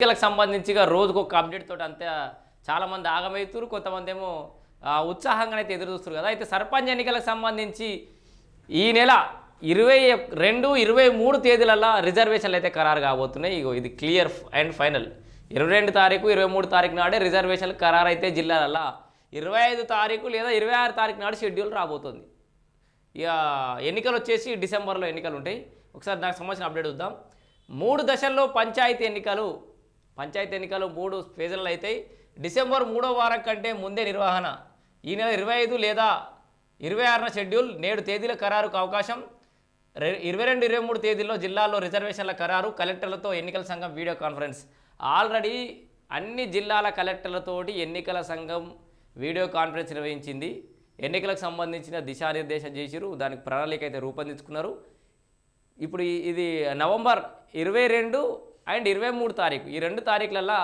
ఎన్నికలకు సంబంధించిగా రోజుకు ఒక అప్డేట్ తోటి అంతే చాలామంది ఆగమవుతారు కొంతమంది ఏమో ఉత్సాహంగా అయితే ఎదురు చూస్తారు కదా. అయితే సర్పంచ్ ఎన్నికలకు సంబంధించి ఈ నెల ఇరవై రెండు ఇరవై మూడు తేదీలలో రిజర్వేషన్లు అయితే ఖరారు కాబోతున్నాయి. ఇగో ఇది క్లియర్ అండ్ ఫైనల్ ఇరవై రెండు తారీఖు ఇరవై మూడు తారీఖు నాడే రిజర్వేషన్లు ఖరారు అయితే జిల్లాలలో ఇరవై ఐదు తారీఖు లేదా ఇరవై ఆరు తారీఖు నాడు షెడ్యూల్ రాబోతుంది. ఇక ఎన్నికలు వచ్చేసి డిసెంబర్లో ఎన్నికలు ఉంటాయి ఒకసారి దానికి సంబంధించిన అప్డేట్ చూద్దాం. మూడు దశల్లో పంచాయతీ ఎన్నికలు పంచాయతీ ఎన్నికలు మూడు ఫేజులు అవుతాయి. డిసెంబర్ మూడో వారం కంటే ముందే నిర్వహణ. ఈ నెల ఇరవై ఐదు లేదా ఇరవై ఆరున షెడ్యూల్ నేడు తేదీల ఖరారుకు అవకాశం. ఇరవై రెండు ఇరవై మూడు తేదీల్లో జిల్లాల్లో రిజర్వేషన్ల ఖరారు కలెక్టర్లతో ఎన్నికల సంఘం వీడియో కాన్ఫరెన్స్. ఆల్రెడీ అన్ని జిల్లాల కలెక్టర్లతోటి ఎన్నికల సంఘం వీడియో కాన్ఫరెన్స్ నిర్వహించింది. ఎన్నికలకు సంబంధించిన దిశానిర్దేశం చేసిరు దానికి ప్రణాళిక అయితే రూపొందించుకున్నారు. ఇప్పుడు ఇది నవంబర్ ఇరవై రెండు అండ్ ఇరవై మూడు తారీఖు. ఈ రెండు తారీఖులల్లో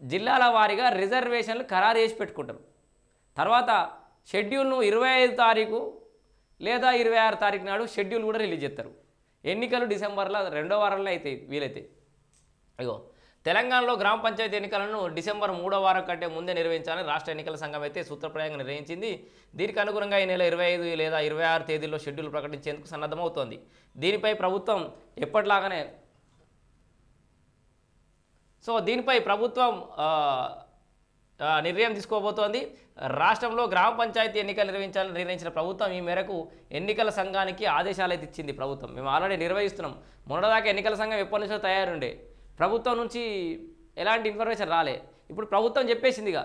జిల్లాల వారీగా రిజర్వేషన్లు ఖరారు చేసి పెట్టుకుంటారు. తర్వాత షెడ్యూల్ను ఇరవై ఐదు తారీఖు లేదా ఇరవై ఆరు తారీఖు నాడు షెడ్యూల్ కూడా రిలీజ్ చేస్తారు. ఎన్నికలు డిసెంబర్లో రెండో వారంలో అవుతాయి వీలైతే. అయ్యో తెలంగాణలో గ్రామ పంచాయతీ ఎన్నికలను డిసెంబర్ మూడో వారం కంటే ముందే నిర్వహించాలని రాష్ట్ర ఎన్నికల సంఘం అయితే సూత్రప్రాయంగా నిర్వహించింది దీనికి అనుగుణంగా ఈ నెల ఇరవై ఐదు లేదా ఇరవై ఆరు తేదీల్లో షెడ్యూల్ ప్రకటించేందుకు సన్నద్ధమవుతోంది. దీనిపై ప్రభుత్వం ఎప్పటిలాగానే సో దీనిపై ప్రభుత్వం నిర్ణయం తీసుకోబోతోంది. రాష్ట్రంలో గ్రామ పంచాయతీ ఎన్నికలు నిర్వహించాలని నిర్ణయించిన ప్రభుత్వం ఈ మేరకు ఎన్నికల సంఘానికి ఆదేశాలు అయితే ఇచ్చింది ప్రభుత్వం. మేము ఆల్రెడీ నిర్వహిస్తున్నాం. మొన్నదాకా ఎన్నికల సంఘం ఎప్పటి నుంచో తయారుండే. ప్రభుత్వం నుంచి ఎలాంటి ఇన్ఫర్మేషన్ రాలే. ఇప్పుడు ప్రభుత్వం చెప్పేసిందిగా.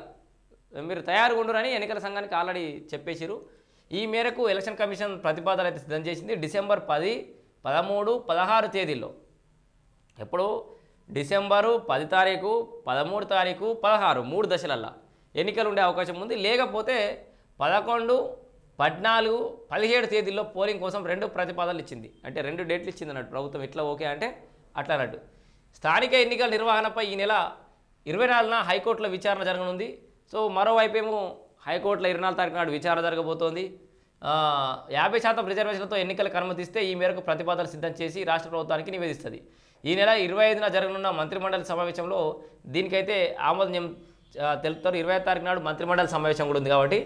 మీరు తయారుగా ఉండరని ఎన్నికల సంఘానికి ఆల్రెడీ చెప్పేసిరు ఈ మేరకు ఎలక్షన్ కమిషన్ ప్రతిపాదనలు అయితే సిద్ధం చేసింది డిసెంబర్ పది పదమూడు పదహారు తేదీల్లో. ఎప్పుడు డిసెంబరు పది తారీఖు పదమూడు తారీఖు పదహారు మూడు దశలల్లా. ఎన్నికలు ఉండే అవకాశం ఉంది. లేకపోతే పదకొండు పద్నాలుగు పదిహేడు తేదీల్లో పోలింగ్ కోసం రెండు ప్రతిపాదనలు ఇచ్చింది. అంటే రెండు డేట్లు ఇచ్చింది అన్నట్టు. ప్రభుత్వం ఎట్లా ఓకే అంటే అట్లా అన్నట్టు. స్థానిక ఎన్నికల నిర్వహణపై ఈ నెల ఇరవై నాలుగున హైకోర్టులో విచారణ జరగనుంది. సో మరోవైపు ఏమో హైకోర్టులో ఇరవై నాలుగు తారీఖు నాడు విచారణ జరగబోతోంది. యాభై శాతం రిజర్వేషన్లతో ఎన్నికలకు అనుమతిస్తే ఈ మేరకు ప్రతిపాదనలు సిద్ధం చేసి రాష్ట్ర ప్రభుత్వానికి నివేదిస్తుంది. ఈ నెల ఇరవై ఐదున జరగనున్న మంత్రిమండలి సమావేశంలో దీనికైతే ఆమోదం తెలుపుతారు. ఇరవై తారీఖు నాడు మంత్రిమండలి సమావేశం కూడా ఉంది కాబట్టి